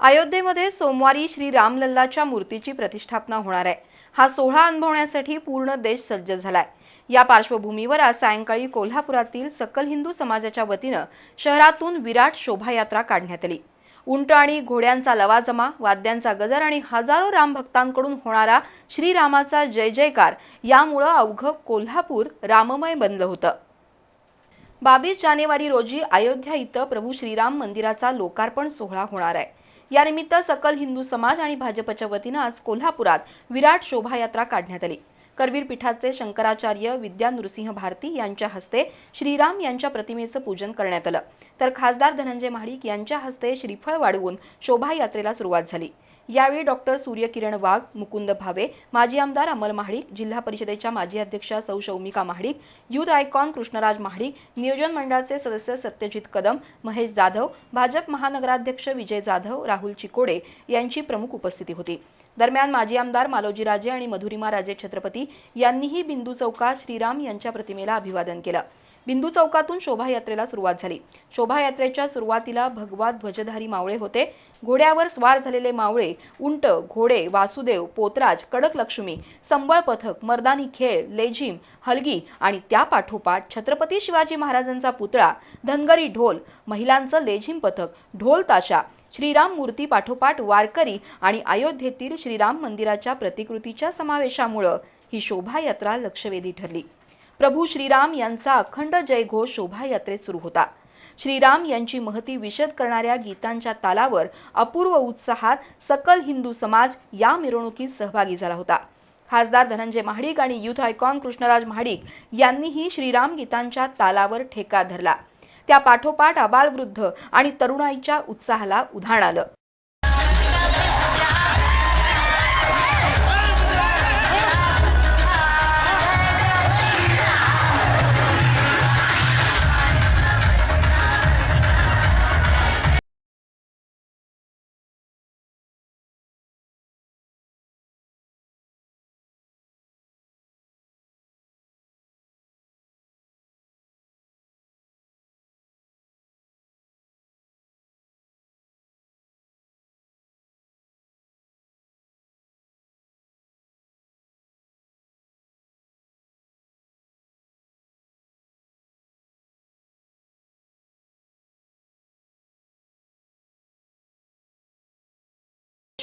अयोध्येमध्ये सोमवारी श्री रामलल्लाच्या मूर्तीची प्रतिष्ठापना होणार आहे. हा सोहळा अनुभवण्यासाठी पूर्ण देश सज्ज झालाय. या पार्श्वभूमीवर आज सायंकाळी कोल्हापुरातील सकल हिंदू समाजाच्या वतीनं शहरातून विराट शोभायात्रा काढण्यात आली. उंट आणि घोड्यांचा लवाजमा वाद्यांचा गजर आणि हजारो रामभक्तांकडून होणारा श्रीरामाचा जय जयकार यामुळं अवघं कोल्हापूर राममय बनलं होतं. बावीस जानेवारी रोजी अयोध्या इथं प्रभू श्रीराम मंदिराचा लोकार्पण सोहळा होणार आहे. यानिमित्त सकल हिंदू समाज आणि भाजपच्या वतीनं आज कोल्हापुरात विराट शोभायात्रा काढण्यात आली. करवीर पीठाचे शंकराचार्य विद्या नृसिंह भारती यांच्या हस्ते श्रीराम यांच्या प्रतिमेचं पूजन करण्यात आलं. तर खासदार धनंजय महाडिक यांच्या हस्ते श्रीफळ वाढवून शोभायात्रेला सुरुवात झाली. यावेळी डॉक्टर सूर्यकिरण वाघ मुकुंद भावे माजी आमदार अमल महाडिक जिल्हा परिषदेच्या माजी अध्यक्षा सौ शौमिका महाडिक युथ आयकॉन कृष्णराज महाडिक नियोजन मंडळाचे सदस्य सत्यजित कदम महेश जाधव भाजप महानगराध्यक्ष विजय जाधव राहुल चिकोडे यांची प्रमुख उपस्थिती होती. दरम्यान माजी आमदार मालोजी राजे आणि मधुरिमा राजे छत्रपती यांनीही बिंदू चौकात श्रीराम यांच्या प्रतिमेला अभिवादन केलं. बिंदू चौकातून शोभायात्रेला सुरुवात झाली. शोभायात्रेच्या सुरुवातीला भगवा ध्वजधारी मावळे होते. घोड्यावर स्वार झालेले मावळे उंट घोडे वासुदेव पोतराज कडक लक्ष्मी संबळ पथक मर्दानी खेळ लेझिम हलगी आणि त्या पाठोपाठ छत्रपती शिवाजी महाराजांचा पुतळा धनगरी ढोल महिलांचं लेझिम पथक ढोल ताशा श्रीराम मूर्ती पाठोपाठ वारकरी आणि अयोध्येतील श्रीराम मंदिराच्या प्रतिकृतीच्या समावेशामुळं ही शोभायात्रा लक्षवेधी ठरली. प्रभू श्रीराम यांचा अखंड जयघोष शोभायात्रेत सुरू होता. श्रीराम यांची महती विशद करणाऱ्या गीतांच्या तालावर अपूर्व उत्साहात सकल हिंदू समाज या मिरवणुकीत सहभागी झाला होता. खासदार धनंजय महाडिक आणि युथ आयकॉन कृष्णराज महाडिक यांनीही श्रीराम गीतांच्या तालावर ठेका धरला. त्या पाठोपाठ अबालवृद्ध आणि तरुणाईच्या उत्साहाला उधाण आलं.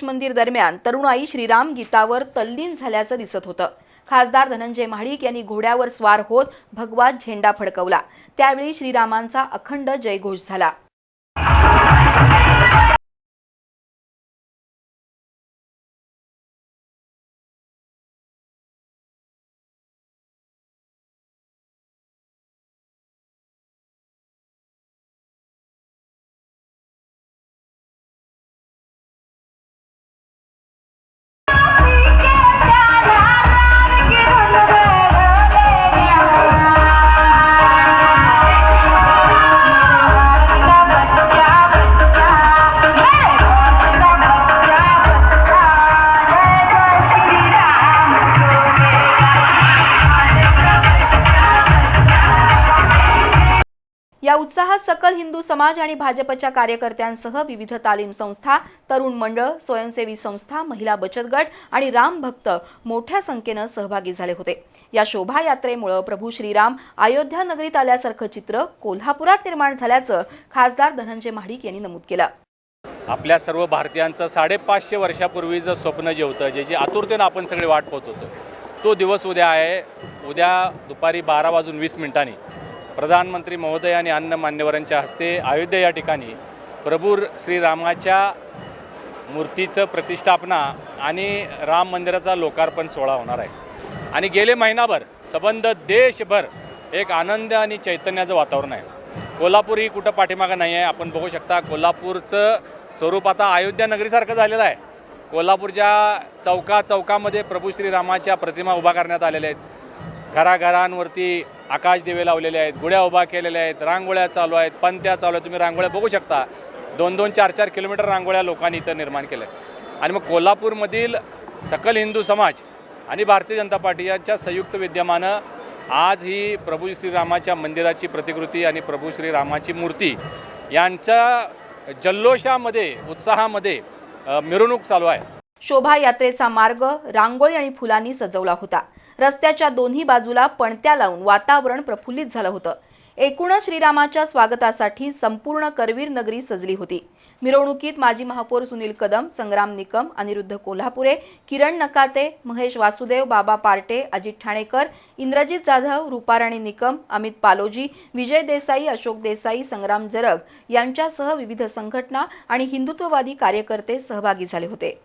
मंदिर दरम्यान तरुणाई श्रीराम गीतावर तल्लीन झाल्याचं दिसत होतं. खासदार धनंजय महाडिक यांनी घोड्यावर स्वार होत भगवान झेंडा फडकवला. त्यावेळी श्रीरामांचा अखंड जयघोष झाला. या उत्साहात सकल हिंदू समाज आणि भाजपच्या कार्यकर्त्यांसह विविध तालीम संस्था तरुण मंडळ स्वयंसेवी संस्था महिला बचत गट आणि राम भक्त मोठ्या संख्येनं सहभागी झाले होते. या शोभायात्रेमुळं प्रभू श्रीराम अयोध्या नगरीत आल्यासारखं चित्र कोल्हापुरात निर्माण झाल्याचं खासदार धनंजय महाडिक यांनी नमूद केलं. आपल्या सर्व भारतीयांचं साडेपाचशे वर्षापूर्वीचं स्वप्न जे होतं जे जे आतुरतेनं आपण सगळे वाट पाहत होतो तो दिवस उद्या आहे. उद्या दुपारी बारा वाजून वीस मिनिटांनी. प्रधानमंत्री महोदय आणि अन्न मान्यवरांच्या हस्ते अयोध्या या ठिकाणी प्रभू श्रीरामाच्या मूर्तीचं प्रतिष्ठापना आणि राम मंदिराचा लोकार्पण सोहळा होणार आहे. आणि गेले महिनाभर सबंध देशभर एक आनंद आणि चैतन्याचं वातावरण आहे. कोल्हापूर ही कुठं पाठीमागं नाही आहे आपण बघू शकता कोल्हापूरचं स्वरूप आता अयोध्या नगरीसारखं झालेलं आहे. कोल्हापूरच्या चौका चौकामध्ये प्रभू श्रीरामाच्या प्रतिमा उभा करण्यात आलेल्या आहेत. घराघरांवरती आकाश दिवे लावलेले आहेत गुड्या उभा केलेल्या आहेत रांगोळ्या चालू आहेत पंत्या चालू आहेत. तुम्ही रांगोळ्या बघू शकता. दोन दोन चार चार किलोमीटर रांगोळ्या लोकांनी इथं निर्माण केल्या आणि मग कोल्हापूरमधील सकल हिंदू समाज आणि भारतीय जनता पार्टी यांच्या संयुक्त विद्यमानं आज ही प्रभू श्रीरामाच्या मंदिराची प्रतिकृती आणि प्रभू श्रीरामाची मूर्ती यांच्या जल्लोषामध्ये उत्साहामध्ये मिरवणूक चालू आहे. शोभायात्रेचा मार्ग रांगोळी आणि फुलांनी सजवला होता. रस्त्याच्या दोन्ही बाजूला पणत्या लावून वातावरण प्रफुल्लित झालं होतं. एकूणच श्रीरामाच्या स्वागतासाठी संपूर्ण करवीर नगरी सजली होती. मिरवणुकीत माजी महापौर सुनील कदम संग्राम निकम अनिरुद्ध कोल्हापुरे किरण नकाते महेश वासुदेव बाबा पार्टे अजित ठाणेकर इंद्रजित जाधव रूपाराणी निकम अमित पालोजी विजय देसाई अशोक देसाई संग्राम जरग यांच्यासह विविध संघटना आणि हिंदुत्ववादी कार्यकर्ते सहभागी झाले होते.